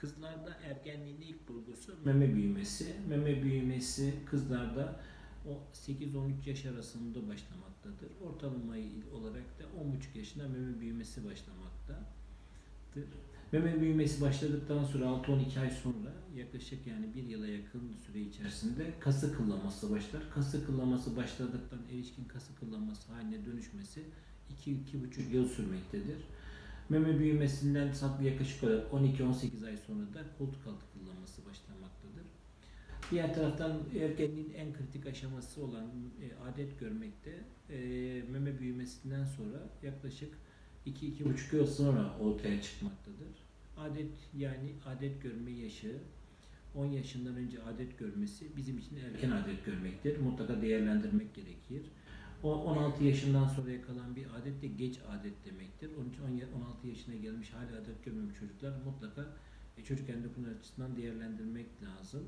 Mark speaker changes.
Speaker 1: Kızlarda ergenliğin ilk bulgusu meme büyümesi. Meme büyümesi kızlarda o 8-13 yaş arasında başlamaktadır. Ortalama olarak da 10,5 yaşında meme büyümesi başlamaktadır. Meme büyümesi başladıktan sonra 6-12 ay sonra yaklaşık yani bir yıla yakın süre içerisinde kası kıllaması başlar. Kası kıllaması başladıktan erişkin kası kıllaması haline dönüşmesi 2-2,5 yıl sürmektedir. Meme büyümesinden yaklaşık olarak 12-18 ay sonra da koltuk altı kıllaması başlamaktadır. Diğer taraftan ergenliğin en kritik aşaması olan e, adet görmekte e, meme büyümesinden sonra yaklaşık 2-2,5 yıl sonra ortaya çıkmaktadır. Adet yani adet görme yaşı 10 yaşından önce adet görmesi bizim için erken adet görmektir. Mutlaka değerlendirmek gerekir. O 16 yaşından sonra kalan bir adet de geç adet demektir. Onun için 10 16 yaşına gelmiş hala adet görmemiş çocuklar mutlaka e, çocuk endokrini açısından değerlendirmek lazım.